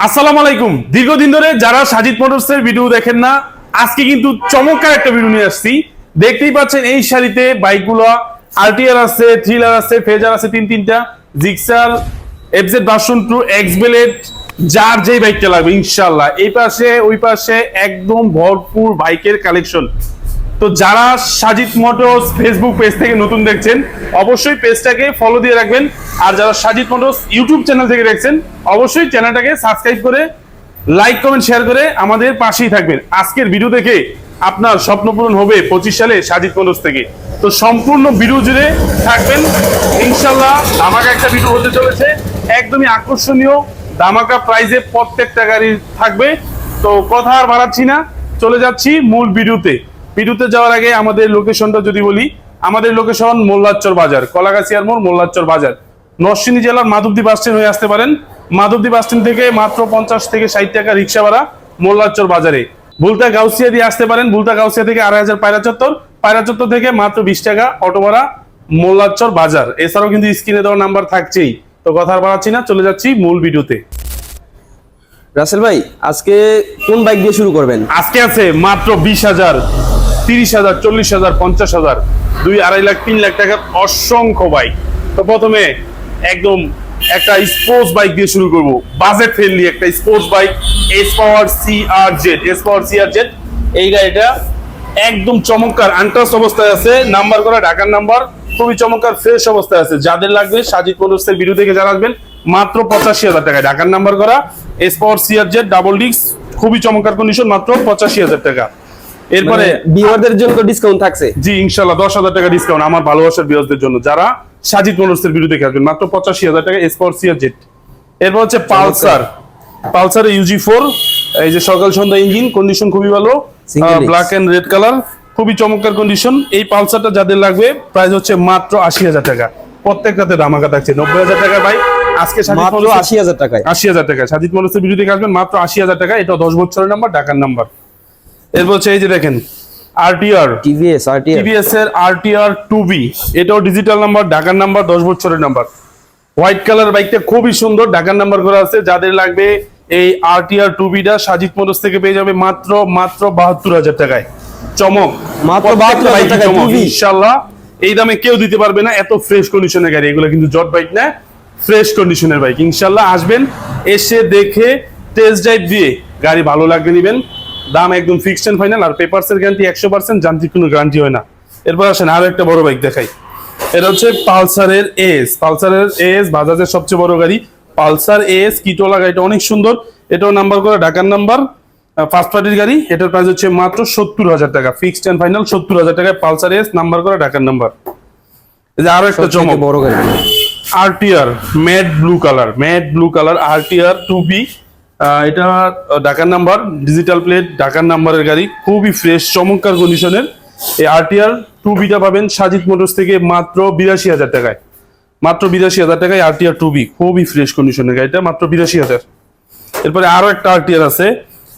আসসালামু আলাইকুম। দীর্ঘদিন ধরে যারা সাজিদ মোটরস এর ভিডিও দেখেন না, আজকে কিন্তু চমৎকার একটা ভিডিও নিয়ে আসছি। দেখতেই পাচ্ছেন এই শাড়িতে বাইকগুলো আরটিআর আছে থ্রিলার আছে, ফেজার আছে তিন তিনটা, Gixxer FZ version two X belt যার যেই বাইকটা লাগবে ইনশাল্লাহ এই পাশে, ওই পাশে একদম ভরপুর বাইকের কালেকশন তো যারা সাজিদ মোটরস ফেসবুক পেজ থেকে নতুন দেখছেন, অবশ্যই পেজটাকে ফলো দিয়ে রাখবেন। আর যারা সাজিদ মোটরস ইউটিউব চ্যানেল থেকে দেখছেন, অবশ্যই চ্যানেলটাকে সাবস্ক্রাইব করে লাইক কমেন্ট শেয়ার করে আমাদের পাশেই থাকবেন। আজকের ভিডিও দেখে আপনার স্বপ্ন পূরণ হবে পঁচিশ সালে সাজিদ মোটরস থেকে। তো সম্পূর্ণ ভিডিও জুড়ে থাকবেন। ইনশাল্লাহ ধামাকা একটা ভিডিও হতে চলেছে। একদমই আকর্ষণীয়, ধামাকা প্রাইজে প্রত্যেকটা গাড়ি থাকবে। তো কথা আর বাড়াচ্ছি না, চলে যাচ্ছি মূল ভিডিওতে ভিডিওতে যাওয়ার আগে আমাদের লোকেশনটা যদি বলি আমাদের লোকেশন মোল্লাচর বাজার কলাগাছিয়ার মোড় মোল্লাচর বাজার। নরসিংদী জেলার মাধবদী বাস স্ট্যান্ড হয়ে আসতে পারেন। মাধবদী বাস স্ট্যান্ড থেকে মাত্র পঞ্চাশ থেকে ষাট টাকা রিক্সা ভাড়া মোল্লাচর বাজারে। বুলতা গাউসিয়া দিয়ে আসতে পারেন। বুলতা গাউসিয়া থেকে আড়াই হাজার পায়রা চত্বর। পায়রা চত্বর থেকে মাত্র বিশ টাকা অটো ভাড়া মোল্লাচর বাজার। এছাড়াও কিন্তু স্ক্রিনে দেওয়ার নাম্বার থাকছেই। তো কথা আর বাড়াচ্ছি না চলে যাচ্ছি মূল ভিডিওতে। রাসেল ভাই আজকে কোন বাইক দিয়ে শুরু করবেন? আজকে আছে মাত্র বিশ হাজার। তিরিশ হাজার, চল্লিশ হাজার, পঞ্চাশ হাজার, দুই আড়াই লাখ, তিন লাখ টাকার অসংখ্য বাইক তো প্রথমে একদম একটা স্পোর্টস বাইক দিয়ে শুরু করব। বাজেট ফ্রেন্ডলি একটা sports bike S power C R Z S power C R Z এই গাড়িটা একদম চমৎকার আনটাস অবস্থায় আছে নাম্বার করা ঢাকার নাম্বার খুবই চমৎকার ফ্রেশ অবস্থায় আছে। যাদের লাগবে সাজিদ মোটরসের ভিডিও থেকে যারা আসবেন মাত্র পঁচাশি হাজার টাকা। ঢাকার নাম্বার করা S power C R Z double disc খুবই চমৎকার কন্ডিশন মাত্র পঁচাশি হাজার টাকা। এরপরে বিওয়ারদের জন্য তো ডিসকাউন্ট থাকছে। জি ইনশাল্লাহ দশ হাজার টাকা ডিসকাউন্ট আমার ভালোবাসার বিরোধীদের জন্য। যারা সাজিদ ভিডিও দেখে আসবেন মাত্র পঁচাশি হাজার টাকা এসপর সিআর জেট এরপর হচ্ছে পালসার। পালসার ইউজি ফোর এই যে সকাল সন্ধ্যা ইঞ্জিন কন্ডিশন খুবই ভালো ব্ল্যাক এন্ড রেড কালার খুবই চমৎকার কন্ডিশন এই পালসারটা যাদের লাগবে প্রাইস হচ্ছে মাত্র আশি হাজার টাকা। প্রত্যেকটাতে ধামাকা থাকছে নব্বই হাজার টাকা ভাই আজকে সাজিদ মাত্র মোটরসের- আশি হাজার টাকায়। আশি হাজার টাকা সাজিদ ভিডিও দেখে আসবেন মাত্র আশি হাজার টাকা এটা দশ বছরের নাম্বার ঢাকার নাম্বার এরপর হচ্ছে এই যে দেখেন আরটিআর টিভিএস আরটিআর টিভিএস এর আরটিআর টু বি এটাও ডিজিটাল নাম্বার ঢাকার নাম্বার দশ বছরের নাম্বার হোয়াইট কালার বাইকটা খুবই সুন্দর ঢাকার নাম্বার করা আছে। যাদের লাগবে এই আরটিআর টু বিটা সাজিদ মোটরস থেকে পেয়ে যাবে মাত্র মাত্র বাহাত্তর হাজার টাকায়। চমক। মাত্র প্রত্যেকটা 72,000 বাইকই টাকায় চমক। 2V ইনশাল্লাহ এই দামে কেউ দিতে পারবে না এত ফ্রেশ কন্ডিশনের গাড়ি। এগুলো কিন্তু জট বাইক না ফ্রেশ কন্ডিশনের বাইক ইনশাল্লাহ আসবেন এসে দেখে টেস্ট ড্রাইভ দিয়ে গাড়ি ভালো লাগবে নিবেন। দাম একদম ফিক্সড এন্ড ফাইনাল আর পেপারস এর গ্যারান্টি একশো পার্সেন্ট যান্ত্রিক কোনো গ্যারান্টি হয় না। এরপর আসেন আরও একটা বড় বাইক দেখাই। এটা হচ্ছে পালসারের এস পালসারের এস বাজাজের সবচেয়ে বড় গাড়ি। পালসার এস কিটোলা গাড়িটা অনেক সুন্দর। এটাও নাম্বার করে ঢাকার নাম্বার ফার্স্ট পার্টির গাড়ি। এটার প্রাইস হচ্ছে মাত্র সত্তর হাজার টাকা ফিক্সড এন্ড ফাইনাল সত্তর হাজার টাকায় পালসার এস নাম্বার করে ঢাকার নাম্বার এই যে আরও একটা চমক। বড় গাড়ি। RTR matte blue colour matte blue colour RTR two B এটা ঢাকার নাম্বার ডিজিটাল প্লেট ঢাকার নাম্বারের গাড়ি। খুবই ফ্রেশ চমৎকার কন্ডিশনের এই আরটিআর টু বিটা পাবেন সাজিদ মোটরস থেকে মাত্র বিরাশি হাজার টাকায়। মাত্র বিরাশি হাজার টাকায় আরটিআর টু বি খুবই ফ্রেশ কন্ডিশনের গাড়িটা, মাত্র বিরাশি হাজার। এরপরে আরও একটা আরটিআর আছে।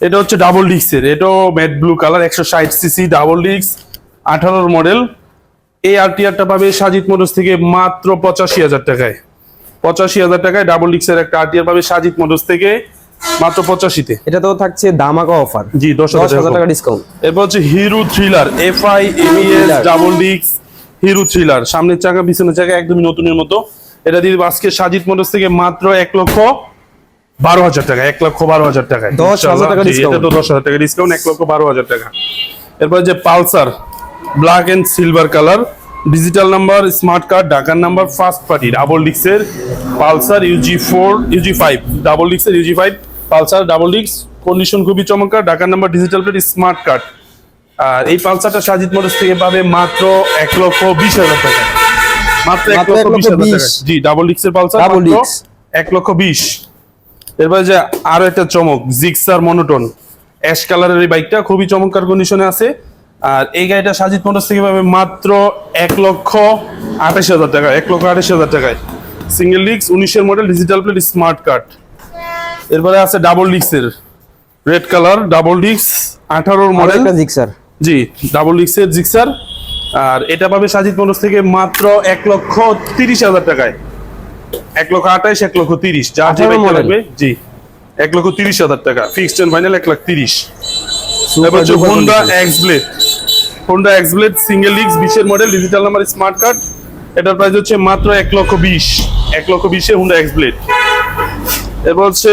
এটা হচ্ছে ডাবল ডিস্কের এটাও ম্যাট ব্লু কালার একশো ষাট সিসি ডাবল ডিস্ক আঠারোর মডেল এই আরটিআরটা পাবে সাজিদ মোটরস থেকে মাত্র পঁচাশি হাজার টাকায়। পঁচাশি হাজার টাকায় ডাবল ডিক্সের একটা আরটিআর পাবে সাজিদ মোটরস থেকে মাত্র পঁচাশিতে। এটা তো থাকছে দামাকা অফার। জি দশ হাজার টাকা ডিসকাউন্ট এরপর হচ্ছে হিরো থ্রিলার এফ আই এমইএস ডাবল ডিক্স হিরো থ্রিলার। সামনের চাকা পিছনের চাকা একদমই নতুনের মতো। এটা দিয়ে আজকে সাজিদ মোটরস থেকে মাত্র এক লক্ষ বারো হাজার টাকা এক লক্ষ বারো হাজার টাকা। দশ হাজার টাকা এটা তো দশ হাজার টাকা ডিসকাউন্ট এক লক্ষ বারো হাজার টাকা। এরপর যে Pulsar black and silver colour digital number smart card ঢাকার number first party double ডিক্সের Pulsar UG four UG five double ডিক্সের UG five Pulsar double ডিক্স কন্ডিশন খুবই চমৎকার ঢাকার number digital plate smart card আর এই পালসারটা সাজিদ মোটরস থেকে পাবে মাত্র এক লক্ষ বিশ হাজার টাকা। মাত্র এক লক্ষ বিশ হাজার টাকা। জি ডাবল ডিক্সের পালসার Double মাত্র এক লক্ষ বিশ। এরপরে যে আরও একটা চমক জিক্সার মনোটন অ্যাশ কালারের এই বাইকটা খুবই চমৎকার কন্ডিশনে আছে। আর এই গাড়িটা সাজিদ মোটরস থেকে পাবে মাত্র এক লক্ষ আঠাশ হাজার টাকা এক লক্ষ আঠাশ হাজার টাকায়। সিঙ্গেল ডিক্স উনিশের model digital plate smart card এরপরে আছে ডাবল ডিক্সের রেড কালার ডাবল ডিক্স আঠারোর মডেল জিক্সার জি ডাবল ডিক্সের জিক্সার আর এটা পাবে সাজিদ মোটরস থেকে মাত্র এক লক্ষ তিরিশ হাজার টাকায়। এক লক্ষ আঠাইশ এক লক্ষ তিরিশ যা যে 18 বাইকটা model। লাগবে জি। এক লক্ষ তিরিশ হাজার টাকা। ফিক্সড এন্ড ফাইনাল এক লাখ তিরিশ। এবার হচ্ছে Honda. X Blade Honda X Blade single disc বিশের model digital number smart card এটার প্রাইস হচ্ছে মাত্র এক লক্ষ বিশ। এক লক্ষ বিশে হোন্ডা এক্স ব্লেড এরপর হচ্ছে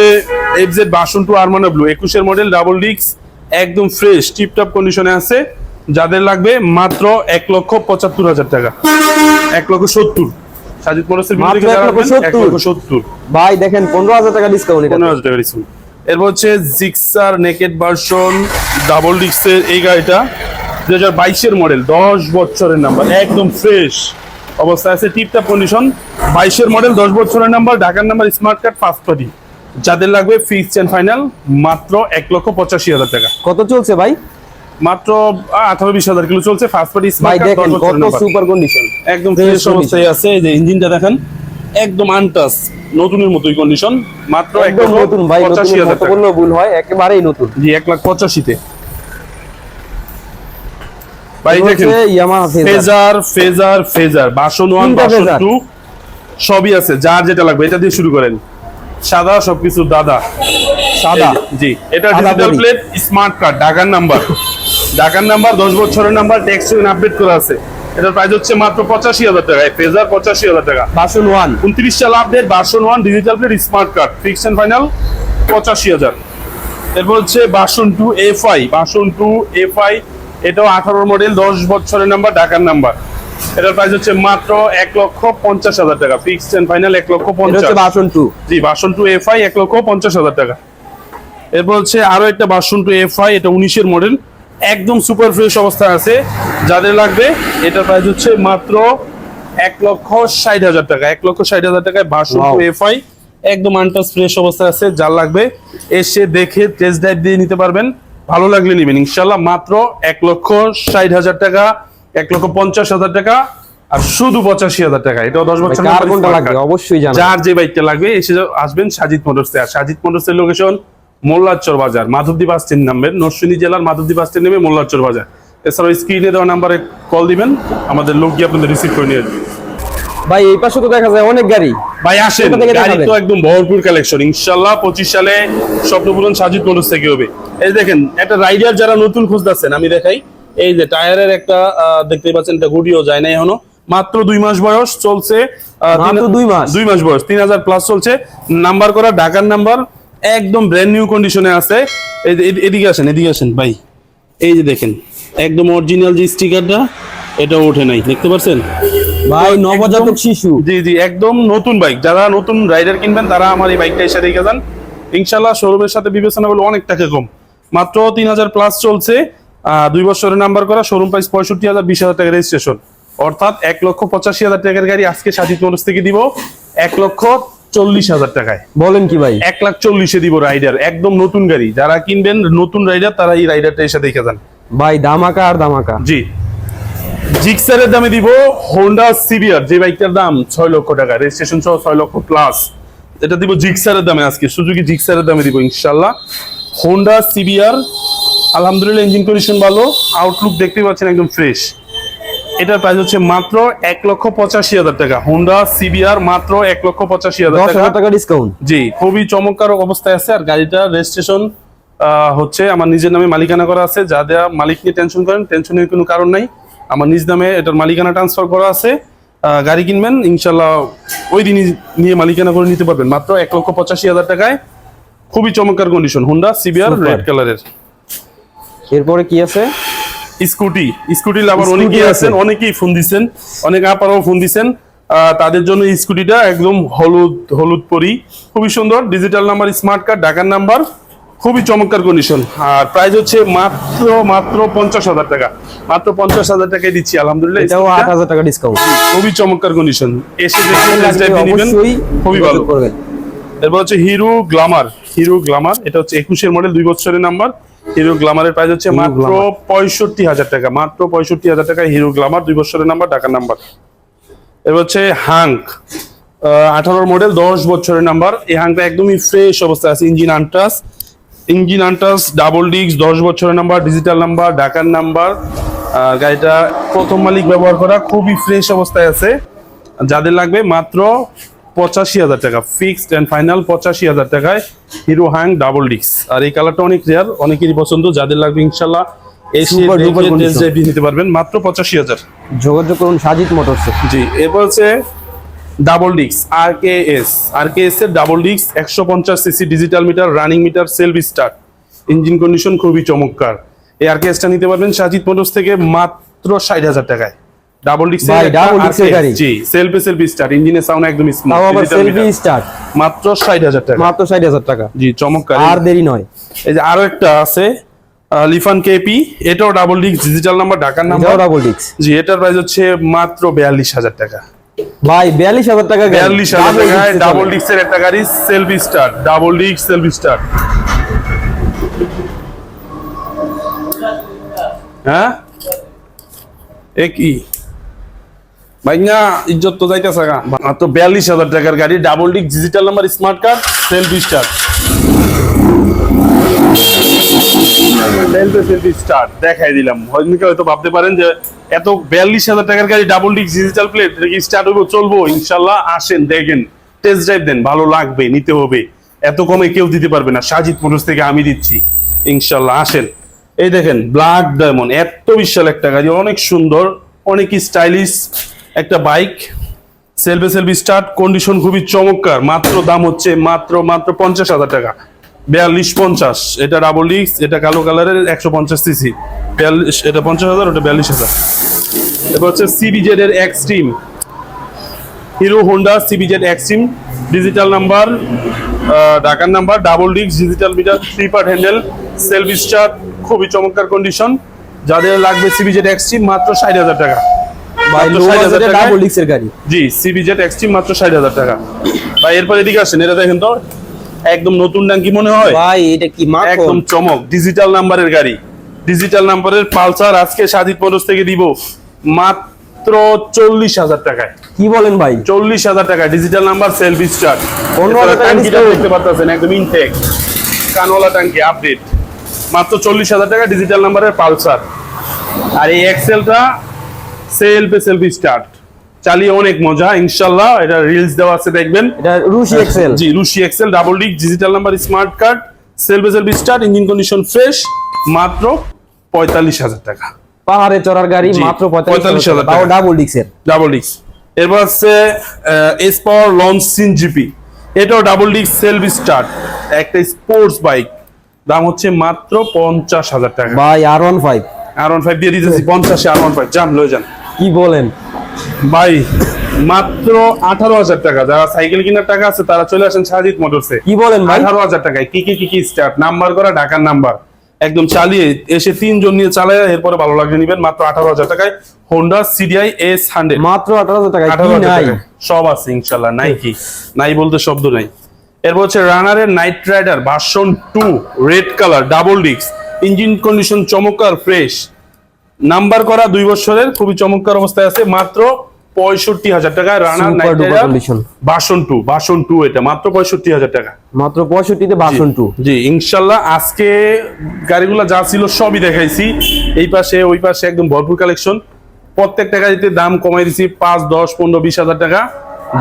এফ জেড বাসন টু আরমানা ব্লু একুশের মডেল ডাবল একদম ফ্রেশ টিপটপ কন্ডিশনে আছে। যাদের লাগবে মাত্র এক লক্ষ পঁচাত্তর হাজার টাকা। এক লক্ষ সত্তর। সাজিদ মোটরসের এক লক্ষ সত্তর। ভাই দেখেন পনেরো হাজার টাকা ডিসকাউন্ট পনেরো হাজার টাকা ডিসকাউন্ট এরপর হচ্ছে জিক্সার নেকেড ভার্সন ডাবল ডিস্কের এই গাড়িটা। দুই হাজার বাইশের মডেল দশ বছরের নাম্বার একদম ফ্রেশ অবস্থায় আছে টিপটাপ কন্ডিশন বাইশের মডেল দশ বছরের নাম্বার ঢাকার number smart card first party যাদের লাগবে ফিক্সড অ্যান্ড ফাইনাল মাত্র এক লক্ষ পঁচাশি হাজার টাকা। কত চলছে ভাই? মাত্র আঠারো বিশ হাজার কিলো চলছে ফার্স্ট পার্টি স্মার্ট কার্ড দেখেন কত সুপার কন্ডিশন একদম ফ্রেশ অবস্থায় আছে এই যে ইঞ্জিনটা দেখেন একদম আনটাস নতুনের মতোই কন্ডিশন মাত্র একদম নতুন ভাই পঁচাশি হাজার বললেও ভুল হয় একেবারেই নতুন। জি এক লাখ পঁচাশিতে। ভাই দেখেন Fazer. Fazer Fazer version one version. Two সবই আছে যার যেটা লাগবে এটা দিয়ে শুরু করেন। সাদা সবকিছু দাদা। সাদা। জি এটা ডিজিটাল প্লেট স্মার্ট কার্ড ঢাকার নাম্বার। ঢাকার নাম্বার দশ বছরের নাম্বার ট্যাক্স আপডেট করা আছে। এটার প্রাইস হচ্ছে মাত্র পঁচাশি হাজার টাকা। ফেজার পঁচাশি হাজার টাকা। Version one. উনত্রিশ সাল update version one digital plate smart card fix and final পঁচাশি হাজার। এরপর হচ্ছে version two F I version two F I এটাও আঠারো মডেল দশ বছরের নাম্বার ঢাকার নাম্বার এটার প্রাইস হচ্ছে মাত্র এক লক্ষ পঞ্চাশ হাজার টাকা। ফিক্সড এন্ড ফাইনাল এক লক্ষ পঞ্চাশ। বাসন টু জি বাসন টু এফ আই এক লক্ষ পঞ্চাশ হাজার টাকা। এরপর হচ্ছে আরও একটা বাসন টু এফ আই এটা উনিশের মডেল একদম সুপার ফ্রেশ অবস্থায় আছে। যাদের লাগবে এটার প্রাইস হচ্ছে মাত্র এক লক্ষ ষাট হাজার টাকা। এক লক্ষ ষাট হাজার টাকায় বাসন টু এফ আই একদম আনটাস ফ্রেশ অবস্থায় আছে। যার লাগবে এসে দেখে টেস্ট ড্রাইভ দিয়ে নিতে পারবেন। ভালো লাগলে নেবেন। ইনশাল্লাহ মাত্র এক লক্ষ ষাট হাজার টাকা এক লক্ষ পঞ্চাশ হাজার টাকা আর শুধু পঁচাশি হাজার টাকা। এটাও দশ বছর লাগবে? অবশ্যই যার যে বাইকটা লাগবে এসে আসবেন সাজিদ মোটরসে আর সাজিদ মোটরসের লোকেশন মোল্লাচর বাজার মাধবদী বাস স্ট্যান্ড নামবেন। নরসিংদী জেলার মাধবদী বাস স্ট্যান্ড নেমে মোল্লাচর বাজার। এছাড়াও স্ক্রিনে দেওয়া নাম্বারে কল দিবেন আমাদের লোক গিয়ে আপনাদের রিসিভ করে নিয়ে আসবে। ভাই এই পাশে তো দেখা যায় অনেক গাড়ি। ভাই আসেন গাড়ি তো একদম ভরপুর কালেকশন ইনশাল্লাহ পঁচিশ সালে স্বপ্নপূরণ সাজিদ মোটরস থেকে হবে। এই দেখেন একটা রাইডার যারা নতুন খুঁজতেছেন আমি দেখাই। এই যে টায়ারের একটা আহ, দেখতেই পাচ্ছেন এটা গুডিও যায় না এখনও। মাত্র দুই মাস বয়স চলছে দুই মাস? দুই মাস বয়স তিন হাজার প্লাস চলছে। নাম্বার করা ঢাকার নাম্বার একদম ব্র্যান্ড নিউ কন্ডিশনে আছে। এই যে এদি- এদিকে আসেন এদিকে আসেন ভাই। এই যে দেখেন একদম অরিজিনাল যে স্টিকারটা এটা ওঠে নাই দেখতে পাচ্ছেন? ভাই নবজাতক শিশু। জি জি একদম নতুন বাইক যারা নতুন রাইডার কিনবেন তারা আমার এই বাইকটা এসে রেখে যান। ইনশাল্লাহ শোরুমের সাথে বিবেচনা করলে অনেক টাকা কম। মাত্র তিন হাজার প্লাস চলছে দুই বছরের নাম্বার করা শোরুম প্রাইস পঁয়ষট্টি হাজার বিশ হাজার টাকা রেজিস্ট্রেশন অর্থাৎ এক লক্ষ পঁচাশি হাজার টাকার গাড়ি আজকে সাজিদ মোটরস থেকে দিব এক লক্ষ চল্লিশ হাজার টাকায়। বলেন কি ভাই? এক লাখ চল্লিশে দিব রাইডার একদম নতুন গাড়ি। যারা কিনবেন নতুন রাইডার তারা এই রাইডারটা এসে দেখে যান। ভাই দামাকা আর দামাকা জি। জিক্সারের দামে দিব হোন্ডা সিবিআর যে বাইকটার দাম ছয় লক্ষ টাকা রেজিস্ট্রেশন সহ ছয় লক্ষ প্লাস এটা দিব জিক্সারের দামে আজকে সুজুকি জিক্সারের দামে দিব ইনশাল্লাহ। হোন্ডা সিবিআর আলহামদুলিল্লাহ ইঞ্জিন কন্ডিশন ভালো আউটলুক দেখতে পাচ্ছেন একদম ফ্রেশ এটার প্রাইস হচ্ছে মাত্র এক লক্ষ পঁচাশি হাজার টাকা। হোন্ডা সিবিআর মাত্র এক লক্ষ পঁচাশি হাজার টাকা। ডিসকাউন্ট জি খুবই চমৎকার অবস্থায় আছে আর গাড়িটা রেজিস্ট্রেশন হচ্ছে আমার নিজের নামে মালিকানা করা আছে। যা দেওয়া মালিক নিয়ে টেনশন করেন টেনশনের কোনো কারণ নাই। আমার নিজ নামে এটার মালিকানা ট্রান্সফার করা আছে। গাড়ি কিনবেন ইনশাল্লাহ ওই দিনই নিয়ে মালিকানা করে নিতে পারবেন। মাত্র এক লক্ষ পঁচাশি হাজার টাকায়। খুবই চমৎকার কন্ডিশন হোন্ডা সিবিআর রেড কালারের এরপরে কি আছে? স্কুটি স্কুটি লাভার অনেকেই আছেন অনেকেই ফোন দিচ্ছেন অনেক আপারাও ফোন দিচ্ছেন তাদের জন্য স্কুটিটা একদম হলুদ হলুদ পরি। খুবই সুন্দর ডিজিটাল নাম্বার স্মার্ট কার্ড ঢাকার নাম্বার খুবই চমৎকার কন্ডিশন আর প্রাইস হচ্ছে মাত্র মাত্র পঞ্চাশ হাজার টাকা। মাত্র পঞ্চাশ হাজার টাকায় দিচ্ছি আলহামদুলিল্লাহ এটাও আট হাজার টাকা ডিসকাউন্ট খুবই চমৎকার কন্ডিশন এসে নিবেন। খুবই ভালো। করবেন। এরপর হচ্ছে হিরো গ্লামার হিরো গ্লামার এটা হচ্ছে একুশের মডেল দুই বছরের নাম্বার হিরো গ্লামারের প্রাইস হচ্ছে মাত্র। পঁয়ষট্টি হাজার টাকা মাত্র পঁয়ষট্টি হাজার টাকা হিরো গ্লামার দুই বছরের নাম্বার ঢাকার নাম্বার এবার হচ্ছে হাঙ্ক আঠারোর মডেল দশ বছরের নাম্বার এই হাঙ্কটা একদমই ফ্রেশ অবস্থায় আছে engine untouched engine untouched double disc দশ বছরের নাম্বার ডিজিটাল নাম্বার ঢাকার নাম্বার গাড়িটা প্রথম মালিক ব্যবহার করা খুবই ফ্রেশ অবস্থায় আছে। যাদের লাগবে মাত্র পঁচাশি হাজার টাকা ফিক্সড অ্যান্ড ফাইনাল পঁচাশি হাজার টাকায় হিরো হ্যাং ডাবল ডিক্স আর এই কালারটা অনেক রেয়ার অনেকেরই পছন্দ যাদের লাগবে ইনশাল্লাহ নিতে পারবেন মাত্র পঁচাশি হাজার। যোগাযোগ করুন সাজিদ মোটরসে জি এরপর হচ্ছে ডাবল ডিক্স R K S R K S এর ডাবল ডিক্স একশো পঞ্চাশ CC digital meter running meter self start engine condition খুবই চমৎকার। এই আর কে এসটা নিতে পারবেন সাজিদ মোটরস থেকে মাত্র ষাট হাজার টাকায়। ডাবল ডিক্স ভাই, disc এর গাড়ি। জি সেলফি সেলফি স্টার্ট ইঞ্জিনের সাউন্ড একদম তাও আবার স্মুথ সেলফি স্টার্ট মাত্র ষাট হাজার টাকা। মাত্র ষাট হাজার টাকা। জি চমৎকার। আর দেরি নয়। এই যে আরও একটা আছে লিফান কেপি। এটাও ডাবল ডিক্স ডিজিটাল নাম্বার ঢাকার নাম্বার ডাবল ডিক্স জি এটার প্রাইস হচ্ছে মাত্র বিয়াল্লিশ হাজার টাকা। ভাই বিয়াল্লিশ হাজার টাকা গাড়ি। বিয়াল্লিশ হাজার Double টাকায় ডাবল। ডিক্সের একটা গাড়ি সেলফি স্টার ডাবল ডিক্স সেলফি স্টার হ্যাঁ? এ কি? ভাই না ইজ্জত তো মাত্র বিয়াল্লিশ হাজার টাকার গাড়ি ডাবল ডিক্স digital smart card self start self self start দেখাই দিলাম। হয়তো ভাবতে পারেন যে এত বিয়াল্লিশ হাজার টাকার গাড়ি ডাবল ডিক্স ডিজিটাল প্লেট স্টার্ট চলবো? ইনশাল্লাহ আসেন, দেখেন টেস্ট ড্রাইভ দেন, ভালো লাগবে, নিতে হবে। এত কমে কেউ দিতে পারবে না, সাজিদ মোটরস থেকে আমি দিচ্ছি। ইনশাল্লাহ আসেন। এই দেখেন ব্ল্যাক ডায়মন্ড এত বিশাল একটা গাড়ি, অনেক সুন্দর, অনেক স্টাইলিশ একটা bike selfie selfie start condition খুবই চমৎকার, মাত্র দাম হচ্ছে মাত্র মাত্র পঞ্চাশ হাজার টাকা। বিয়াল্লিশ পঞ্চাশ, এটা ডাবল ডিক্স এটা কালো কালারের একশো পঞ্চাশ সিসি বিয়াল্লিশ, এটা পঞ্চাশ হাজার, ওটা বিয়াল্লিশ হাজার। এবার হচ্ছে সিবিজেড এর extreme Hero Honda CBZ extreme digital number ঢাকার নাম্বার ডাবল ডিক্স digital meter part handle self start খুবই চমৎকার কন্ডিশন যাদের লাগবে সিবিজেড এক্সট্রিম মাত্র ষাট হাজার টাকা। ভাই লো বাজেটে ডাবল ডিক্সের গাড়ি। জি সিবিজেড এক্সট্রিম মাত্র ষাট হাজার টাকা। ভাই এরপর এদিকে আসেন এটা দেখেন তো একদম নতুন ডাঙ্কি মনে হয়? ভাই এটা কি মাখন? একদম চমক ডিজিটাল নাম্বারের গাড়ি। ডিজিটাল নাম্বারের পালসার আজকে থেকে দিব মাত্র চল্লিশ হাজার টাকায়। কি বলেন ভাই? চল্লিশ হাজার টাকা ডিজিটাল নাম্বার সেলফ স্টার্ট টাঙ্কিটা দেখতে পাচ্ছেন একদম ইনটেক কানওয়ালা টাঙ্কি আপডেট মাত্র চল্লিশ হাজার টাকা ডিজিটাল নাম্বারের পালসার। আর এই এক্সেলটা সেলফে সেলফি স্টার্ট। চালিয়ে অনেক মজা ইনশাল্লাহ। এটা রিলস দেওয়া আছে দেখবেন। এটা রুশি এক্সেল জি Rushi excel double disc digital number smart card সেলফে selfie start engine condition fresh মাত্র পঁয়তাল্লিশ হাজার টাকা। পাহাড়ে চড়ার গাড়ি মাত্র পঁয়তাল্লিশ হাজার টাকা। ডাবল ডিক্সের ডাবল ডিক্স এরপর হচ্ছে S power launch scene GP এটাও ডাবল ডিক্স সেলফ স্টার্ট। একটা স্পোর্টস বাইক দাম হচ্ছে মাত্র পঞ্চাশ হাজার টাকা। ভাই R one five R one five দিয়ে দিতেছি পঞ্চাশে আর ওয়ান ফাইভ যান লয়ে যান। কি বলেন? ভাই মাত্র আঠারো হাজার টাকা। যারা সাইকেল কেনার টাকা আছে তারা চলে আসেন সাজিদ মোটরসে। কি বলেন ভাই? আঠারো হাজার টাকায়। কি কি কি কি স্টার্ট নাম্বার করা ঢাকার নাম্বার। একদম চালিয়ে এসে তিনজন নিয়ে চালায় এরপরে ভালো লাগবে নিবেন। মাত্র আঠারো হাজার টাকায় হোন্ডা সিডিআই এস হান্ড্রেড মাত্র আঠারো হাজার টাকা আঠারো হাজার নাই? টাকা। সব আছে ইনশাল্লাহ। নাই কি? নাই বলতে শব্দ নাই। এরপর হচ্ছে রানারের knight rider version two red colour double ডিক্স ইঞ্জিন কন্ডিশন চমৎকার ফ্রেশ নাম্বার করা দুই বছরের খুবই চমৎকার অবস্থায় আছে মাত্র পঁয়ষট্টি হাজার টাকা Runner. Version two version two এটা মাত্র পঁয়ষট্টি হাজার টাকা। মাত্র পঁয়ষট্টিতে বাসন টু জি ইনশাল্লাহ আজকে গাড়িগুলো যা ছিল সবই দেখাইছি। এই পাশে ওই পাশে একদম ভরপুর কালেকশন প্রত্যেকটা গাড়িতে দাম কমাই দিছি পাঁচ দশ পনেরো বিশ হাজার টাকা।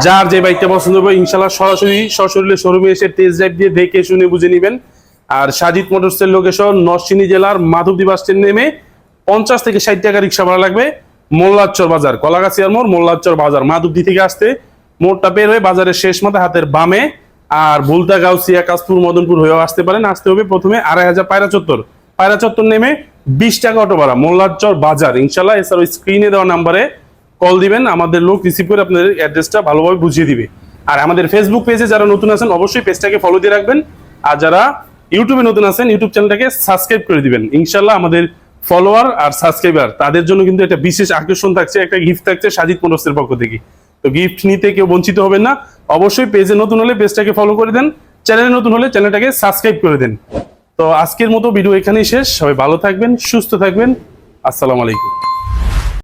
যার যে বাইকটা পছন্দ হবে ইনশাল্লাহ সরাসরি সশরীরে শোরুমে এসে টেস্ট ড্রাইভ দিয়ে দেখে শুনে বুঝে নেবেন। আর সাজিদ মোটরসের লোকেশন নরসিংদী জেলার মাধবদী বাস স্ট্যান্ড নেমে পঞ্চাশ থেকে ষাট টাকা রিক্সা ভাড়া লাগবে মোল্লাচর বাজার, কলাগাছিয়ার মোড় মোল্লাচর বাজার, মাধবদী থেকে আসতে মোড়টা বের হয়ে বাজারের শেষ মাথা হাতের বামে আর ভুলতা গাউসিয়া কাশপুর মদনপুর হয়েও আসতে পারেন। আসতে হবে প্রথমে আড়াই হাজার পায়রা চত্বর। পায়রা চত্বর নেমে বিশ টাকা অটো ভাড়া মোল্লাচর বাজার। ইনশাল্লাহ এছাড়া স্ক্রিনে দেওয়া নাম্বারে কল দিবেন, আমাদের লোক রিসিভ করে আপনাদের অ্যাড্রেসটা ভালোভাবে বুঝিয়ে দিবে। আর আমাদের ফেসবুক পেজে যারা নতুন আছেন, অবশ্যই পেজটাকে ফলো দিয়ে রাখবেন। আর যারা ইউটিউবে নতুন আছেন ইউটিউব চ্যানেলটাকে সাবস্ক্রাইব করে দিবেন। ইনশাল্লাহ আমাদের ফলোয়ার আর সাবস্ক্রাইবার তাদের জন্য কিন্তু একটা বিশেষ আকর্ষণ থাকছে, একটা গিফট থাকছে সাজিদ মনোসের পক্ষ থেকে। তো গিফট নিতে কেউ বঞ্চিত হবেন না, অবশ্যই পেজে নতুন হলে পেজটাকে ফলো করে দেন চ্যানেলে নতুন হলে চ্যানেলটাকে সাবস্ক্রাইব করে দেন। তো আজকের মতো ভিডিও এখানেই শেষ, সবাই ভালো থাকবেন, সুস্থ থাকবেন, আসসালামু আলাইকুম।